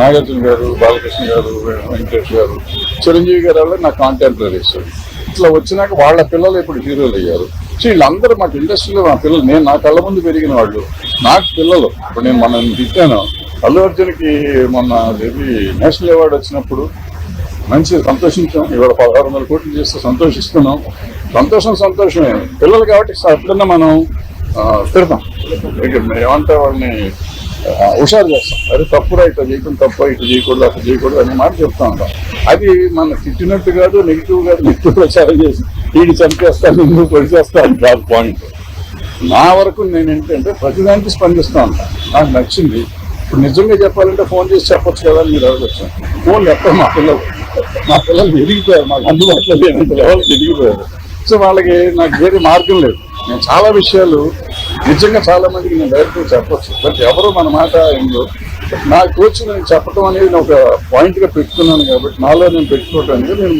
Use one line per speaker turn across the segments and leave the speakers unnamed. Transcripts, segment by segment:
నాగార్జున గారు బాలకృష్ణ గారు వెంకటేష్ గారు చిరంజీవి గారు వాళ్ళు నా కాంటెంపరీస్ ఇట్లా వచ్చినాక వాళ్ళ పిల్లలు ఇప్పుడు హీరోలు అయ్యారు. సో వీళ్ళందరూ మాకు ఇండస్ట్రీలో మా పిల్లలు నేను నా కళ్ళ ముందు పెరిగిన వాళ్ళు. నాకు పిల్లలు. ఇప్పుడు నేను మనం తిట్టాను. అల్లు అర్జున్కి మొన్న ఇది నేషనల్ అవార్డు వచ్చినప్పుడు మంచి సంతోషించాం. ఇవాళ పదహారు వందల కోట్లు చేస్తే సంతోషిస్తున్నాం. సంతోషం సంతోషమే. పిల్లలు కాబట్టి ఎప్పుడన్నా మనం తిడతాం. ఇక ఏమంటే వాళ్ళని హుషారు చేస్తాం. అరే తప్పురా ఇట్లా చేయకుండా తప్పు ఇట్లా చేయకూడదు అట్లా చేయకూడదు అనే మాట చెప్తా ఉంటాం. అది మన తిట్టినట్టు కాదు నెగిటివ్ కాదు నెగిటివ్ ప్రచారం చేసి వీడి చంపేస్తాను నువ్వు పొడిచేస్తాను కాదు పాయింట్ నా వరకు నేను ఏంటంటే ప్రతిదానికి స్పందిస్తా ఉంటాను నాకు నచ్చింది. ఇప్పుడు నిజంగా చెప్పాలంటే ఫోన్ చేసి చెప్పొచ్చు కదా అని మీరు అడగచ్చు. ఫోన్ ఎక్కడ మా పిల్లలు? మా పిల్లలు ఎదిగిపోయారు. మాకు అందుబాటులో లేనంత లెవెల్కి ఎదిగిపోయారు. సో వాళ్ళకి నాకు వేరే మార్గం లేదు. నేను చాలా విషయాలు నిజంగా చాలా మందికి నేను డైరెక్ట్గా చెప్పొచ్చు. బట్ ఎవరు మన మాట ఏందో నాకు వచ్చి నేను చెప్పడం అనేది నేను ఒక పాయింట్గా పెట్టుకున్నాను కాబట్టి నాలో నేను పెట్టుకోవటానికి నేను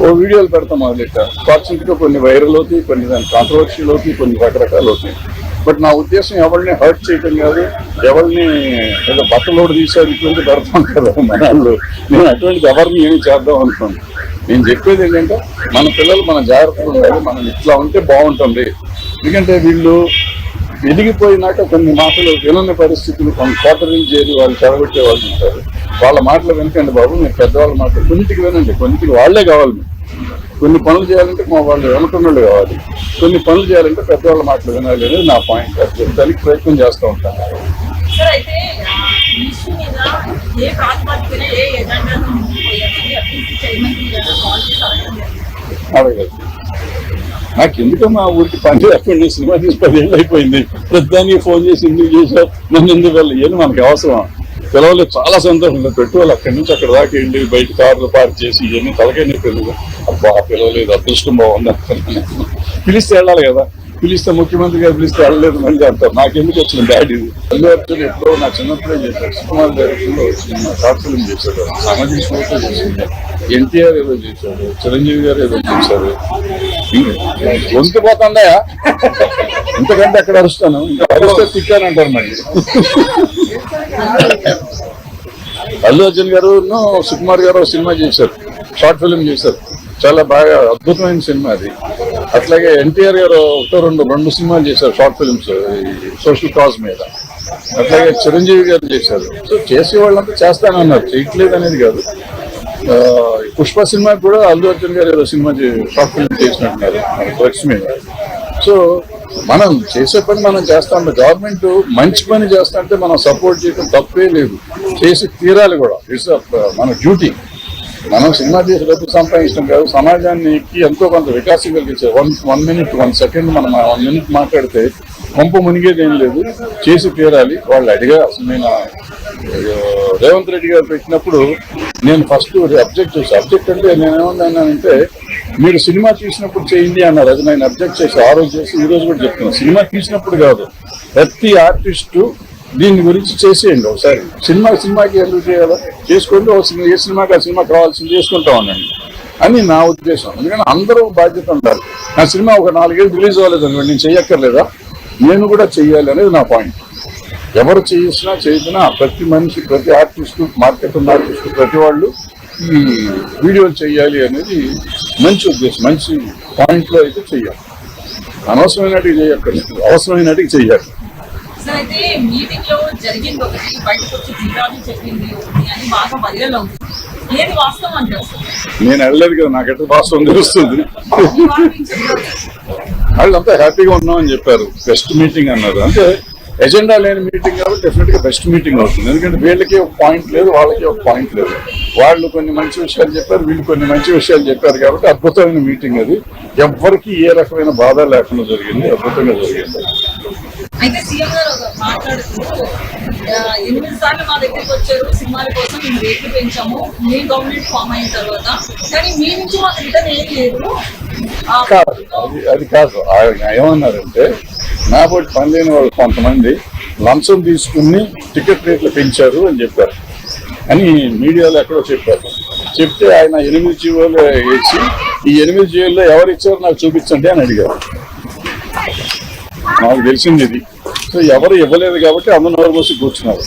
ఓ వీడియోలు పెడతాం మొదలెట్ట. ఫార్చునేట్గా కొన్ని వైరల్ అవుతాయి కొన్ని దాని కాంట్రవర్షియల్ అవుతాయి కొన్ని రకరకాలు అవుతాయి. బట్ నా ఉద్దేశం ఎవరిని హర్ట్ చేయటం కాదు ఎవరిని ఏదో బట్టలోడు తీసేది ఇటువంటి పెడతాం కదా మనాళ్ళు నేను అటువంటిది ఎవరిని ఏమి చేద్దాం అనుకున్నాను నేను చెప్పేది ఏంటంటే మన పిల్లలు మన జాగ్రత్తగా ఉండాలి మనం ఇట్లా ఉంటే బాగుంటుంది. ఎందుకంటే వీళ్ళు ఎదిగిపోయినాక కొన్ని మాటలు వినని పరిస్థితులు కొన్ని కోటరీలు చేరి వాళ్ళు చెడగొట్టే వాళ్ళు ఉంటారు. వాళ్ళ మాటలు వినకండి బాబు మీరు పెద్దవాళ్ళ మాటలు కొన్నింటికి వినండి. కొన్నింటికి వాళ్ళే కావాలి కొన్ని పనులు చేయాలంటే మా వాళ్ళు వెనుకున్నోళ్ళు కావాలి. కొన్ని పనులు చేయాలంటే పెద్దవాళ్ళ మాటలు వినాలి అనేది నా పాయింట్. అది చెప్తానికి ప్రయత్నం చేస్తూ ఉంటాను నాకు ఎందుకో మా ఊరికి పని లేకుండా సినిమా తీసి పదేళ్ళు అయిపోయింది. ప్రతిదానికి ఫోన్ చేసి ఎందుకు చేశావు. నన్ను ఎందుకు వెళ్ళి? ఏం మనకి అవసరం? పిలవలేదు చాలా సంతోషంగా పెట్టుకోవాలి. అక్కడి నుంచి అక్కడ దాకా వెళ్ళి బయట కార్లు పార్క్ చేసి ఇవన్నీ తలకైనా పిల్లలు అబ్బా పిలవలేదు అదృష్టం బాగుంది. అనుకున్నాను. పిలిస్తే వెళ్ళాలి కదా. పిలిస్తే ముఖ్యమంత్రి గారు పిలిస్తే వెళ్ళలేదు మళ్ళీ అంటారు. నాకెందుకు వచ్చిన బ్యాడ్ ఇది? అల్లు అర్జున్ ఎప్పుడో నా చిన్నప్పుడే చేశారు సుకుమార్ డైరెక్షన్ వచ్చిన షార్ట్ ఫిల్మ్ చేశాడు. సామాజిక స్ఫూర్తి చేసింది. ఎన్టీఆర్ ఏదో చేశాడు చిరంజీవి గారు ఏదో చేశారు. గొంతు పోతుందా ఇంతకంటే అక్కడ అరుస్తాను. ఇంకా అరుస్తే తిట్టానంటారు మళ్ళీ. అల్లు అర్జున్ గారు సుకుమార్ గారు సినిమా చేశారు. షార్ట్ ఫిల్మ్ చేశారు. చాలా బాగా అద్భుతమైన సినిమా అది. అట్లాగే ఎన్టీఆర్ గారు ఒకటో రెండు రెండు సినిమాలు చేశారు షార్ట్ ఫిల్మ్స్ సోషల్ కాజ్ మీద. అట్లాగే చిరంజీవి గారు చేశారు. సో చేసే వాళ్ళంతా చేస్తానన్నారు. చేయట్లేదు అనేది కాదు. పుష్ప సినిమా కూడా అల్లు అర్జున్ గారు ఏదో సినిమా షార్ట్ ఫిల్మ్ చేసినట్టున్నారు డ్రగ్స్ మీద. సో మనం చేసే పని మనం చేస్తా. ఉంటాం గవర్నమెంట్ మంచి పని చేస్తా అంటే మనం సపోర్ట్ చేయడం తప్పే లేదు. చేసి తీరాలి కూడా. ఇట్స్ మన డ్యూటీ. మనం సినిమా చేసి డబ్బు సంపాదించడం కాదు సమాజానికి ఎంతో కొంత వికాసం కలిగించే one one minute one second మనం వన్ మినిట్ మాట్లాడితే కొంప మునిగేది ఏం లేదు. చేసి తీరాలి. వాళ్ళు అడిగా అసలు నేను రేవంత్ రెడ్డి గారు పెట్టినప్పుడు నేను ఫస్ట్ అబ్జెక్ట్ చేసి అబ్జెక్ట్ అంటే నేనేమన్నానంటే మీరు సినిమా తీసినప్పుడు చేయండి అన్నారు. అది నేను అబ్జెక్ట్ చేసి ఆ రోజు చేసి ఈ రోజు కూడా చెప్తున్నాను. సినిమా తీసినప్పుడు కాదు ప్రతి ఆర్టిస్టు దీని గురించి చేసేయండి ఒకసారి. సినిమా సినిమాకి ఎందుకు చేయాలో? చేసుకోండి ఒక సినిమా ఏ సినిమాకి ఆ సినిమా కావాల్సింది చేసుకుంటా ఉండండి. అని నా ఉద్దేశం. ఎందుకంటే అందరూ బాధ్యత ఉండాలి. నా సినిమా ఒక నాలుగేళ్ళు రిలీజ్ అవ్వలేదు అనుకోండి నేను చెయ్యక్కర్లేదా? నేను కూడా చెయ్యాలి అనేది నా పాయింట్. ఎవరు చేసినా చేసినా ప్రతి మనిషి ప్రతి ఆర్టిస్టు మార్కెట్ ఉన్న ఆర్టిస్టు ప్రతి వాళ్ళు ఈ వీడియోలు చేయాలి అనేది మంచి ఉద్దేశం. మంచి పాయింట్లో అయితే చేయాలి అనవసరమైనట్టుగా చేయక్కర్లేదు అవసరమైనట్టుగా చేయాలి
సార్ అయితే మీటింగ్లో జరిగింది ఒకటి బయటకు వచ్చి జిల్లాని చెప్పింది ఒకటి అని బాగా వైరల్ అవుతుంది. ఏది వాస్తవం అంటారు
నేను వెళ్ళలేదు కదా నాకెట్లా వాస్తవం తెలుస్తుంది?
వాళ్ళు అంతా
వాళ్ళంతా హ్యాపీగా ఉన్నామని చెప్పారు. బెస్ట్ మీటింగ్ అన్నారు. అంటే ఎజెండా లేని మీటింగ్ కాబట్టి డెఫినెట్గా బెస్ట్ మీటింగ్ అవుతుంది. ఎందుకంటే వీళ్ళకి ఒక పాయింట్ లేదు వాళ్ళకి ఒక పాయింట్ లేదు. వాళ్ళు కొన్ని మంచి విషయాలు చెప్పారు వీళ్ళు కొన్ని మంచి విషయాలు చెప్పారు కాబట్టి అద్భుతమైన మీటింగ్ అది. ఎవరికి ఏ రకమైన బాధ లేకుండా జరిగింది అద్భుతంగా జరిగింది.
అయితే సీఎం గారు ఒక మాట్లాడుతూ ఎనిమిది సార్లు మా దగ్గరికి వచ్చారు సినిమాల కోసం మేము రేట్లు పెంచాము మీ గవర్నమెంట్ ఫామ్ అయిన తర్వాత. కానీ మీ నుంచి మాకు రిటర్న్ ఏం లేదు.
అది కాదు. ఏమన్నారంటే నా బట్టి పని లేని వాళ్ళు కొంతమంది లంచం తీసుకుని టికెట్ రేట్లు పెంచారు అని చెప్పారు. అని మీడియాలో ఎక్కడో చెప్పారు. చెప్తే ఆయన ఎనిమిది జీవోలు వేసి ఈ ఎనిమిది జీవోల్లో ఎవరు ఇచ్చారో నాకు చూపించండి అని అడిగారు. నాకు తెలిసింది ఇది. సో ఎవరు ఇవ్వలేదు కాబట్టి అందరూ నోరు మూసి కూర్చున్నారు.